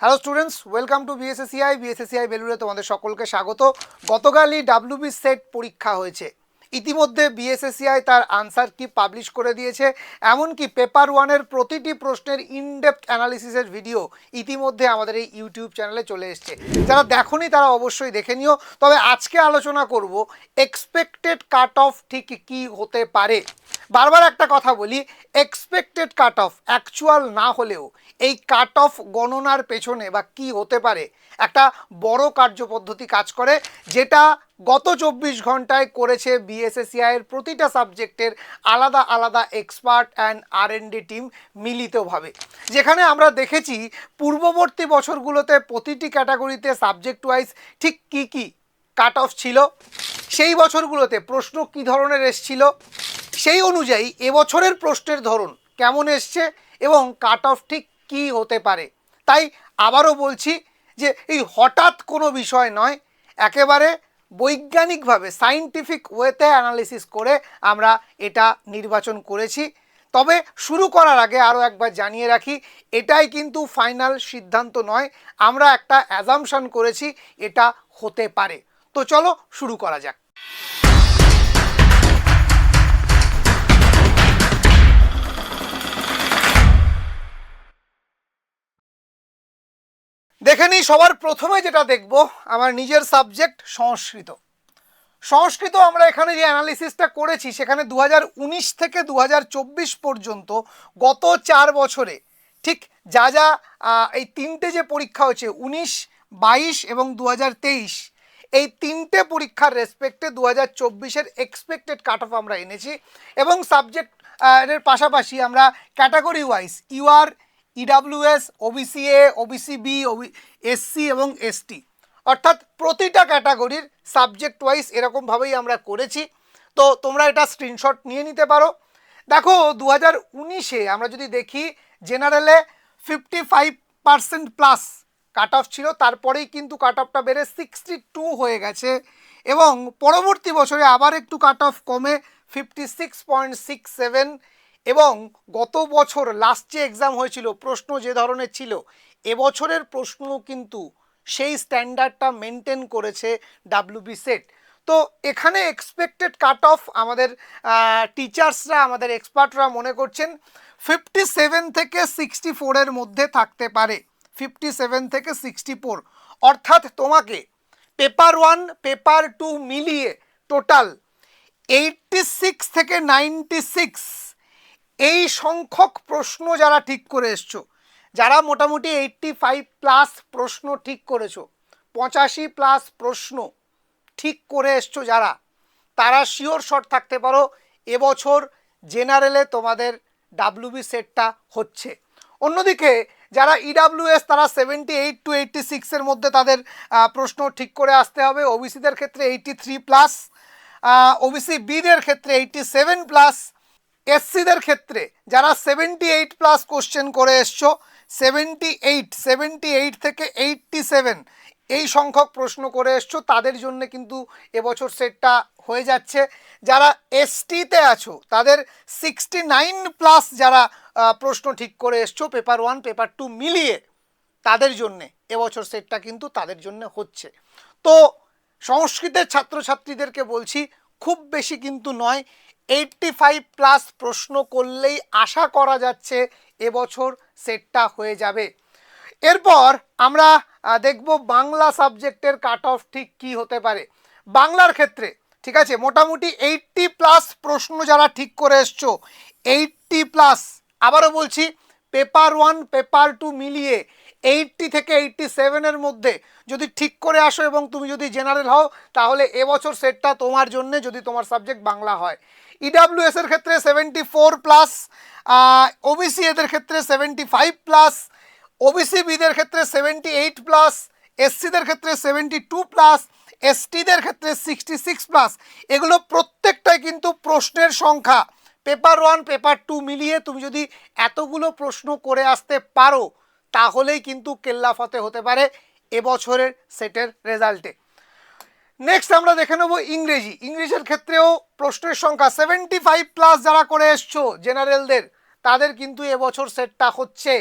Hello students welcome to BSACI BSACI বেলুড়ে তোমাদের সকলকে স্বাগত। গতকালই ডাব্লিউবি সেট পরীক্ষা হয়েছে। ইতিমধ্যে বিএসএসিআই তার আনসার কি পাবলিশ করে দিয়েছে, এমনকি পেপার ওয়ানের প্রতিটি প্রশ্নের ইনডেপথ অ্যানালিসিসের ভিডিও ইতিমধ্যে আমাদের এই ইউটিউব চ্যানেলে চলে এসছে। যারা দেখোনি তারা অবশ্যই দেখে নিও। তবে আজকে আলোচনা করব এক্সপেক্টেড কাট অফ ঠিক কি হতে পারে। বারবার একটা কথা বলি এক্সপেক্টেড কাট অফ অ্যাকচুয়াল না হলেও এই কাট অফ গণনার পেছনে বা কি হতে পারে, একটা বড় কার্যপদ্ধতি কাজ করে, যেটা গত চব্বিশ ঘন্টায় করেছে বিএসএসিআই এর প্রতিটা সাবজেক্টের আলাদা আলাদা এক্সপার্ট অ্যান্ড আর টিম মিলিতভাবে। যেখানে আমরা দেখেছি পূর্ববর্তী বছরগুলোতে প্রতিটি ক্যাটাগরিতে সাবজেক্ট ওয়াইজ ঠিক কি কি কাট অফ ছিল, সেই বছরগুলোতে প্রশ্ন কী ধরনের এসছিল সেই অনুযায়ী এবছরের প্রশ্নের ধরন কেমন এসছে এবং কাট অফ ঠিক কী হতে পারে? তাই আবারও বলছি যে এই হঠাৎ কোনো বিষয় নয়, একেবারে বৈজ্ঞানিকভাবে সাইন্টিফিক ওয়েতে অ্যানালিসিস করে আমরা এটা নির্বাচন করেছি। তবে শুরু করার আগে আরও একবার জানিয়ে রাখি, এটাই কিন্তু ফাইনাল সিদ্ধান্ত নয়, আমরা একটা অ্যাজামশন করেছি, এটা হতে পারে। তো চলো শুরু করা যাক। দেখে নিই, সবার প্রথমে যেটা দেখব, আমার নিজের সাবজেক্ট সংস্কৃত। সংস্কৃত আমরা এখানে যে অ্যানালিসিসটা করেছি, সেখানে দু হাজার উনিশ থেকে দু হাজার চব্বিশ পর্যন্ত গত চার বছরে ঠিক যা যা এই তিনটে যে পরীক্ষা হচ্ছে উনিশ, বাইশ এবং দু হাজার তেইশ, এই তিনটে পরীক্ষার রেসপেক্টে দু হাজার চব্বিশের এক্সপেক্টেড কাট অফ আমরা এনেছি এবং সাবজেক্ট এর পাশাপাশি আমরা category wise UR EWS OBC A OBC B SC এবং এসটি অর্থাৎ প্রতিটা ক্যাটাগরির সাবজেক্ট ওয়াইজ এরকমভাবেই আমরা করেছি। তো তোমরা এটা স্ক্রিনশট নিয়ে নিতে পারো। দেখো দু হাজার উনিশে আমরা যদি দেখি, জেনারেলে fifty five percent plus cut off ছিল। তারপরেই কিন্তু কাট অফটা বেড়ে সিক্সটি টু হয়ে গেছে। এবং পরবর্তী বছরে আবার একটু কাট অফ কমে, fifty six point six seven এবং গত বছর লাস্ট যে এক্সাম হয়েছিল, প্রশ্ন যে ধরনের ছিল, এবছরের প্রশ্ন কিন্তু সেই স্ট্যান্ডার্ডটা মেনটেন করেছে ডাব্লিউবি সেট তো এখানে এক্সপেক্টেড কাট অফ আমাদের টিচার্সরা আমাদের এক্সপার্টরা মনে করছেন ফিফটি সেভেন থেকে সিক্সটি ফোরের মধ্যে থাকতে পারে। ফিফটি সেভেন থেকে সিক্সটি ফোর অর্থাৎ তোমাকে পেপার ওয়ান পেপার টু মিলিয়ে টোটাল এইটটি সিক্স থেকে নাইনটি সিক্স এই সংখ্যক প্রশ্ন যারা ঠিক করে এসছো, যারা মোটামুটি এইটটি ফাইভ প্লাস প্রশ্ন ঠিক করেছ, পঁচাশি প্লাস প্রশ্ন ঠিক করে এসছো যারা, তারা শিওর শট থাকতে পারো, এবছর জেনারেলে তোমাদের ডাব্লিউবি সেটটা হচ্ছে। অন্যদিকে যারা ইডাব্লিউএস তারা সেভেন্টি এইট টু এইটটি সিক্সের মধ্যে তাদের প্রশ্ন ঠিক করে আসতে হবে। ওবিসিদের ক্ষেত্রে এইটটি থ্রি প্লাস ওবিসি বিদের ক্ষেত্রে এইটটি সেভেন প্লাস এসসিদের ক্ষেত্রে যারা সেভেন্টি এইট প্লাস কোশ্চেন করে এসছো সেভেন্টি এইট সেভেন্টি এইট থেকে এইটটি সেভেন এই সংখ্যক প্রশ্ন করে এসছো, তাদের জন্য কিন্তু এবছর সেটটা হয়ে যাচ্ছে। যারা এসটিতে আছো, তাদের সিক্সটি নাইন প্লাস যারা প্রশ্ন ঠিক করে এসছো পেপার ওয়ান পেপার টু মিলিয়ে তাদের জন্যে এবছর সেটটা কিন্তু তাদের জন্য হচ্ছে। তো সংস্কৃতের ছাত্রছাত্রীদেরকে বলছি, খুব বেশি কিন্তু নয় এইটটি ফাইভ প্লাস প্রশ্ন করলেই আশা করা যাচ্ছে এবছর সেটটা হয়ে যাবে। এরপর আমরা দেখব বাংলা সাবজেক্টের কাট অফ ঠিক কি হতে পারে। বাংলার ক্ষেত্রে, ঠিক আছে, মোটামুটি এইটটি প্লাস প্রশ্ন যারা ঠিক করে এসছো এইটটি প্লাস আবারও বলছি পেপার ওয়ান পেপার টু মিলিয়ে এইটটি থেকে এইটটি সেভেনের মধ্যে যদি ঠিক করে আসো এবং তুমি যদি জেনারেল হও, তাহলে এবছর সেটটা তোমার জন্য যদি তোমার সাবজেক্ট বাংলা হয়। ইডাব্লিউএস এর ক্ষেত্রে সেভেন্টি ফোর প্লাস ওবিসি এদের ক্ষেত্রে সেভেন্টি ফাইভ প্লাস ওবিসি বিদের ক্ষেত্রে সেভেন্টি এইট প্লাস এসসিদের ক্ষেত্রে সেভেন্টি টু প্লাস এসটিদের ক্ষেত্রে সিক্সটি সিক্স প্লাস এগুলো প্রত্যেকটাই কিন্তু প্রশ্নের সংখ্যা। পেপার ওয়ান পেপার টু মিলিয়ে তুমি যদি এতগুলো প্রশ্ন করে আসতে পারো, তাহলেই কিন্তু কেল্লাফতে হতে পারে এবছরের সেটের রেজাল্টে নেক্সট আমরা দেখে নেব ইংরেজি। ইংলিশের ক্ষেত্রেও প্রশ্নের সংখ্যা সেভেন্টি ফাইভ প্লাস যারা করে এসছো জেনারেলদের তাদের কিন্তু এবছর সেটটা হচ্ছে।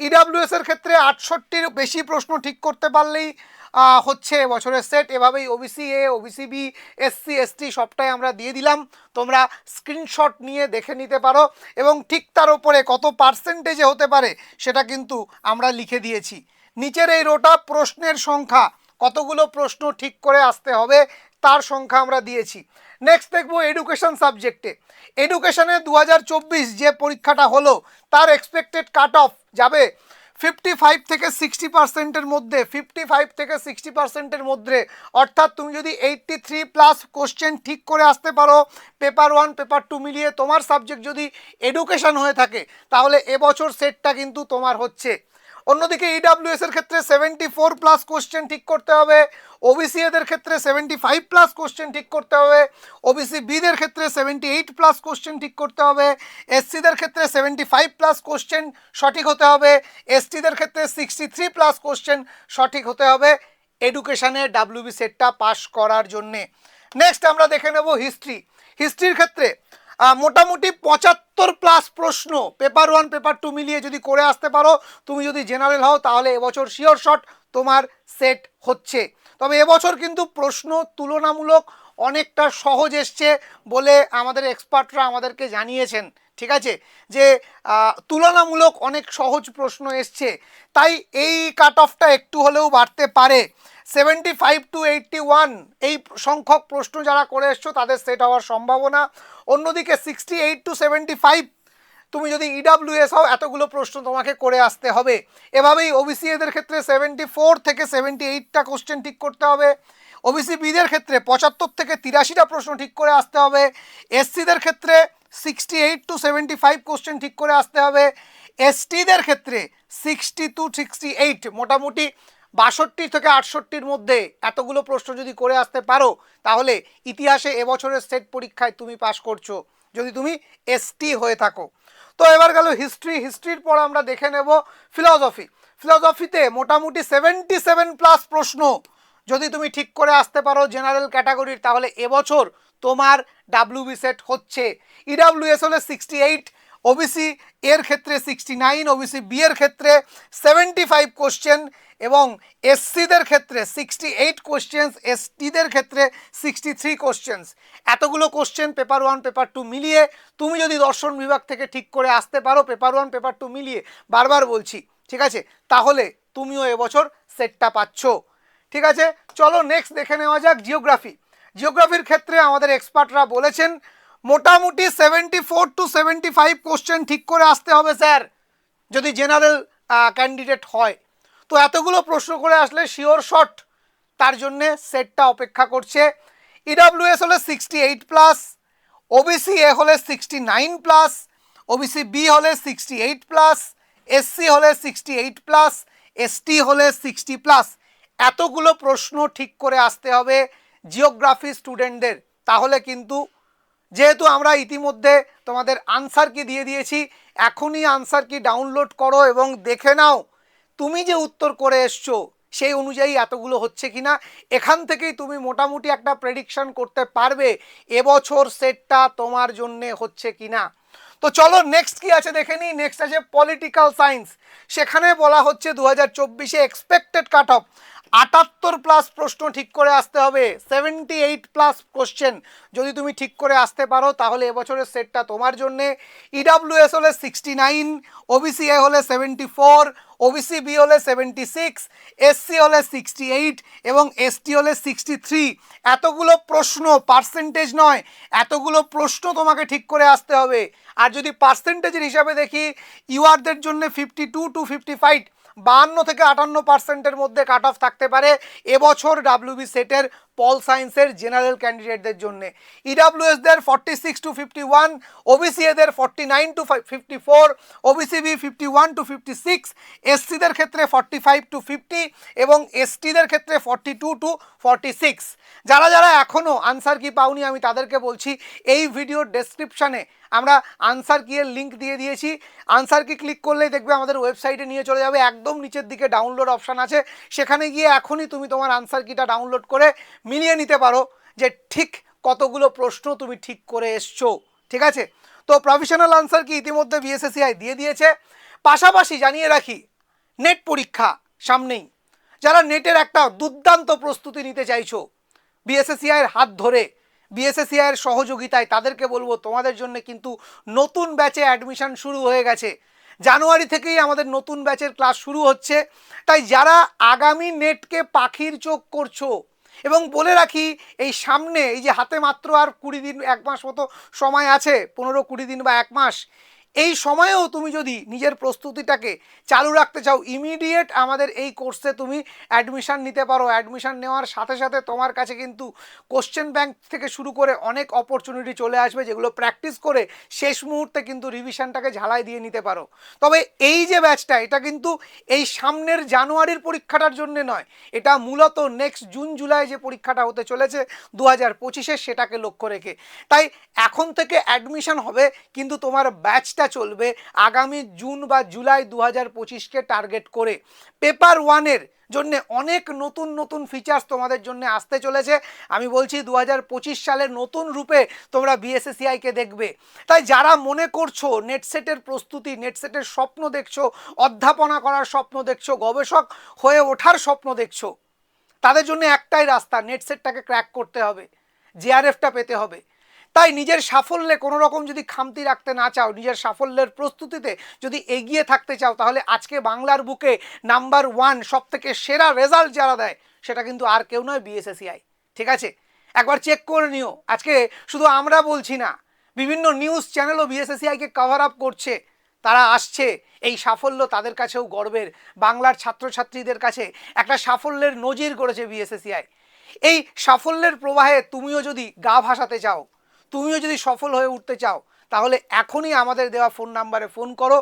ইডাব্লিউএস এর ক্ষেত্রে আটষট্টির বেশি প্রশ্ন ঠিক করতে পারলেই হচ্ছে বছরের সেট এভাবেই OBC A OBC B SC ST সবটাই আমরা দিয়ে দিলাম। তোমরা স্ক্রিনশট নিয়ে দেখে নিতে পারো এবং ঠিক তার উপরে কত পার্সেন্টেজে হতে পারে সেটা কিন্তু আমরা লিখে দিয়েছি। নিচের এই রোটা প্রশ্নের সংখ্যা কতগুলো প্রশ্ন ঠিক করে আসতে হবে, তার সংখ্যা আমরা দিয়েছি। নেক্সট দেখব এডুকেশন সাবজেক্টে এডুকেশনে দু হাজার চব্বিশ যে পরীক্ষাটা হলো, তার এক্সপেক্টেড কাট অফ যাবে ফিফটি ফাইভ থেকে সিক্সটি পার্সেন্টের মধ্যে ফিফটি ফাইভ থেকে সিক্সটি পার্সেন্টের মধ্যে। অর্থাৎ তুমি যদি এইটটি থ্রি প্লাস কোশ্চেন ঠিক করে আসতে পারো পেপার ওয়ান পেপার টু মিলিয়ে তোমার সাবজেক্ট যদি এডুকেশন হয়ে থাকে, তাহলে এবছর সেটটা কিন্তু তোমার হচ্ছে। অন্যদিকে ইডাব্লিউএস এর ক্ষেত্রে সেভেন্টি ফোর প্লাস কোশ্চেন ঠিক করতে হবে। ওবিসি এদের ক্ষেত্রে সেভেন্টি ফাইভ প্লাস কোশ্চেন ঠিক করতে হবে। ওবিসি বিদের ক্ষেত্রে সেভেন্টি এইট প্লাস কোশ্চেন ঠিক করতে হবে। এসসিদের ক্ষেত্রে সেভেন্টি ফাইভ প্লাস কোশ্চেন সঠিক হতে হবে। এসটিদের ক্ষেত্রে সিক্সটি থ্রি প্লাস কোশ্চেন সঠিক হতে হবে এডুকেশানে ডাব্লিউবি সেটটা পাস করার জন্যে। নেক্সট আমরা দেখে নেব হিস্ট্রি হিস্ট্রির ক্ষেত্রে মোটামুটি পঁচাত্তর প্লাস প্রশ্ন পেপার ওয়ান পেপার টু মিলিয়ে যদি করে আসতে পারো, তুমি যদি জেনারেল হও, তাহলে এবছর শিওর শট তোমার সেট হচ্ছে। তবে এবছর কিন্তু প্রশ্ন তুলনামূলক অনেকটা সহজ এসছে বলে আমাদের এক্সপার্টরা আমাদেরকে জানিয়েছেন, ঠিক আছে? যে তুলনামূলক অনেক সহজ প্রশ্ন এসছে। তাই এই কাট অফটা একটু হলেও বাড়তে পারে। Seventy five to eighty one এই সংখ্যক প্রশ্ন যারা করে এসছো, তাদের সেট হওয়ার সম্ভাবনা। অন্যদিকে sixty eight to seventy five তুমি যদি ইডাব্লিউএস হও, এতগুলো প্রশ্ন তোমাকে করে আসতে হবে। এভাবেই ওবিসি এদের ক্ষেত্রে সেভেন্টি ফোর থেকে সেভেন্টি এইটটা কোশ্চেন ঠিক করতে হবে। ওবিসি বিদের ক্ষেত্রে পঁচাত্তর থেকে তিরাশিটা প্রশ্ন ঠিক করে আসতে হবে। এসসিদের ক্ষেত্রে sixty eight to seventy five question ঠিক করে আসতে হবে। এসটিদের ক্ষেত্রে সিক্সটি টু সিক্সটি এইট মোটামুটি বাষট্টি থেকে আটষট্টির মধ্যে এতগুলো প্রশ্ন যদি করে আসতে পারো, তাহলে ইতিহাসে এবছরের সেট পরীক্ষায় তুমি পাশ করছ। যদি তুমি এসটি হয়ে থাকো। তো এবার গেল হিস্ট্রি হিস্ট্রির পর আমরা দেখে নেব ফিলসফি ফিলসফিতে মোটামুটি সেভেন্টি সেভেন প্লাস প্রশ্ন। যদি তুমি ঠিক করে আসতে পারো জেনারেল ক্যাটাগরির তাহলে এবছর তোমার ডাব্লিউবি সেট হচ্ছে। ইডাব্লিউএস হলে সিক্সটি এইট ওবিসি এর ক্ষেত্রে সিক্সটি নাইন ওবিসি বি এর ক্ষেত্রে সেভেন্টি ফাইভ কোশ্চেন এবং এসসিদের ক্ষেত্রে সিক্সটি এইট কোশ্চেন্স এসটিদের ক্ষেত্রে সিক্সটি থ্রি কোশ্চেন্স এতগুলো question paper one paper two মিলিয়ে তুমি যদি দর্শন বিভাগ থেকে ঠিক করে আসতে পারো পেপার ওয়ান পেপার টু মিলিয়ে বারবার বলছি, ঠিক আছে? তাহলে তুমিও এবছর সেটটা পাচ্ছ। ঠিক আছে? চলো নেক্সট দেখে নেওয়া যাক জিওগ্রাফি জিওগ্রাফির ক্ষেত্রে আমাদের এক্সপার্টরা বলেছেন মোটামুটি seventy four to seventy five question ঠিক করে আসতে হবে, স্যার, যদি জেনারেল ক্যান্ডিডেট হয়। তো এতগুলো প্রশ্ন করে আসলে শিওর শট তার জন্যে সেটটা অপেক্ষা করছে। ইডাব্লিউএস হলে sixty eight plus OBC A হলে sixty nine plus OBC B হলে সিক্সটি এইট প্লাস এসসি হলে সিক্সটি এইট প্লাস এসটি হলে সিক্সটি প্লাস এতগুলো প্রশ্ন ঠিক করে আসতে হবে জিওগ্রাফি স্টুডেন্টদের তাহলে কিন্তু যেহেতু আমরা ইতিমধ্যে তোমাদের আনসার কি দিয়ে দিয়েছি, এখনই আনসার কি ডাউনলোড করো এবং দেখে নাও। তুমি যে উত্তর করে এসছো, সেই অনুযায়ী এতগুলো হচ্ছে কিনা, এখান থেকেই তুমি মোটামুটি একটা প্রেডিকশন করতে পারবে এবছর সেটটা তোমার জন্যে হচ্ছে কি না তো চলো নেক্সট কি আছে দেখে নিই নেক্সট আছে পলিটিক্যাল সায়েন্স সেখানে বলা হচ্ছে দু হাজার চব্বিশে এক্সপেক্টেড কাট অফ আটাত্তর প্লাস প্রশ্ন ঠিক করে আসতে হবে সেভেন্টি এইট প্লাস কোশ্চেন যদি তুমি ঠিক করে আসতে পারো, তাহলে এবছরের সেটটা তোমার জন্যে। ইডাব্লিউএস হলে সিক্সটি নাইন ওবিসি এ হলে সেভেন্টি ফোর ওবিসি বি হলে সেভেন্টি সিক্স এসসি হলে সিক্সটি এইট এবং এসটি হলে সিক্সটি থ্রি এতগুলো প্রশ্ন পার্সেন্টেজ নয়, এতগুলো প্রশ্ন তোমাকে ঠিক করে আসতে হবে। আর যদি পার্সেন্টেজের হিসাবে দেখি ইউআরদের জন্য fifty two to fifty five বাহান্ন থেকে আটান্ন পার্সেন্টের মধ্যে কাট অফ থাকতে পারে। এবছর ডাব্লিউবি সেটের পল সায়েন্সের জেনারেল ক্যান্ডিডেটদের জন্য। ইডাব্লিউএসদের forty six to fifty one OBC এদের forty nine to fifty four OBC B fifty one to fifty six এসসিদের ক্ষেত্রে ফর্টি ফাইভ টু ফিফটি এবং এসটিদের ক্ষেত্রে forty two to forty six যারা যারা এখনও আনসার কি পাওনি, আমি তাদেরকে বলছি, এই ভিডিওর ডেসক্রিপশানে আমরা আনসার কি এর লিঙ্ক দিয়ে দিয়েছি। আনসার কি ক্লিক করলেই দেখবে আমাদের ওয়েবসাইটে নিয়ে চলে যাবে। একদম নিচের দিকে ডাউনলোড অপশান আছে। সেখানে গিয়ে এখনই তুমি তোমার আনসার কিটা ডাউনলোড করে মিলিয়ে নিতে পারো যে ঠিক কতগুলো প্রশ্ন তুমি ঠিক করে এসছো, ঠিক আছে? তো প্রফেশনাল আনসার কি ইতিমধ্যে বিএসএসিআই দিয়ে দিয়েছে। পাশাপাশি জানিয়ে রাখি নেট পরীক্ষা সামনেই। যারা নেটের একটা দুর্দান্ত প্রস্তুতি নিতে চাইছো বিএসএসিআইয়ের হাত ধরে বিএসএসিআইয়ের সহযোগিতায় তাদেরকে বলব, তোমাদের জন্য কিন্তু নতুন ব্যাচে অ্যাডমিশন শুরু হয়ে গেছে। জানুয়ারি থেকেই আমাদের নতুন ব্যাচের ক্লাস শুরু হচ্ছে। তাই যারা আগামী নেটকে পাখির চোখ করছ এবং বলে রাখি, এই সামনে এই যে হাতে মাত্র আর কুড়ি দিন, এক মাস মতো সময় আছে, পনেরো কুড়ি দিন বা এক মাস এই সময়েও তুমি যদি নিজের প্রস্তুতিটাকে চালু রাখতে চাও ইমিডিয়েট আমাদের এই কোর্সে তুমি অ্যাডমিশান নিতে পারো। অ্যাডমিশান নেওয়ার সাথে সাথে তোমার কাছে কিন্তু কোশ্চেন ব্যাংক থেকে শুরু করে অনেক অপরচুনিটি চলে আসবে, যেগুলো প্র্যাকটিস করে শেষ মুহূর্তে কিন্তু রিভিশনটাকে ঝালাই দিয়ে নিতে পারো। তবে এই যে ব্যাচটা এটা কিন্তু এই সামনের জানুয়ারির পরীক্ষাটার জন্য নয়, এটা মূলত নেক্সট জুন জুলাই যে পরীক্ষাটা হতে চলেছে দু হাজার পঁচিশে, সেটাকে লক্ষ্য রেখে। তাই এখন থেকে অ্যাডমিশন হবে, কিন্তু তোমার ব্যাচটা চলবে আগামী জুন বা জুলাই দু হাজার পঁচিশকে টার্গেট করে। পেপার ওয়ানের জন্য অনেক নতুন নতুন ফিচার্স তোমাদের জন্য আসতে চলেছে। আমি বলছি দু হাজার পঁচিশ সালের নতুন রূপে তোমরা বিএসএসিআইকে দেখবে। তাই যারা মনে করছ নেটসেটের প্রস্তুতি, নেটসেটের স্বপ্ন দেখছ, অধ্যাপনা করার স্বপ্ন দেখছ, গবেষক হয়ে ওঠার স্বপ্ন দেখছ, তাদের জন্য একটাই রাস্তা, নেটসেটটাকে ক্র্যাক করতে হবে, জেআরএফটা পেতে হবে। তাই নিজের সাফল্যে কোনো রকম যদি খামতি রাখতে না চাও, নিজের সাফল্যের প্রস্তুতিতে যদি এগিয়ে থাকতে চাও, তাহলে আজকে বাংলার বুকে নাম্বার ওয়ান সব থেকে সেরা রেজাল্ট যারা দেয়, সেটা কিন্তু আর কেউ নয় বিএসএসিআই ঠিক আছে? একবার চেক করে নিও। আজকে শুধু আমরা বলছি না, বিভিন্ন নিউজ চ্যানেলও বিএসএসিআইকে কভার আপ করছে। তারা আসছে, এই সাফল্য তাদের কাছেও গর্বের। বাংলার ছাত্রছাত্রীদের কাছে একটা সাফল্যের নজির করেছে বিএসএসিআই এই সাফল্যের প্রবাহে তুমিও যদি গা ভাসাতে চাও তুমিও যদি সফল হয়ে উঠতে চাও, তাহলে এখনই আমাদের দেওয়া ফোন নাম্বারে ফোন করো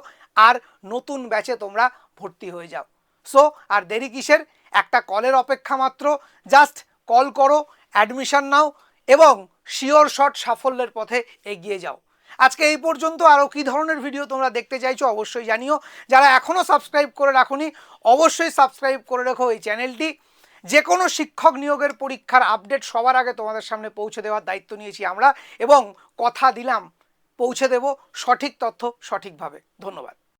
আর নতুন ব্যাচে তোমরা ভর্তি হয়ে যাও। সো আর দেরি কিসের? একটা কলের অপেক্ষা মাত্র। জাস্ট কল করো অ্যাডমিশন নাও এবং শিওর শট সাফল্যের পথে এগিয়ে যাও। আজকে এই পর্যন্ত আরও কী ধরনের ভিডিও তোমরা দেখতে চাইছো অবশ্যই জানিও। যারা এখনও সাবস্ক্রাইব করে রাখোনি, অবশ্যই সাবস্ক্রাইব করে রেখো এই চ্যানেলটি যে কোনো শিক্ষক নিয়োগের পরীক্ষার আপডেট সবার আগে তোমাদের সামনে পৌঁছে দেওয়ার দায়িত্ব নিয়েছি আমরা এবং কথা দিলাম, পৌঁছে দেব সঠিক তথ্য সঠিকভাবে। ধন্যবাদ।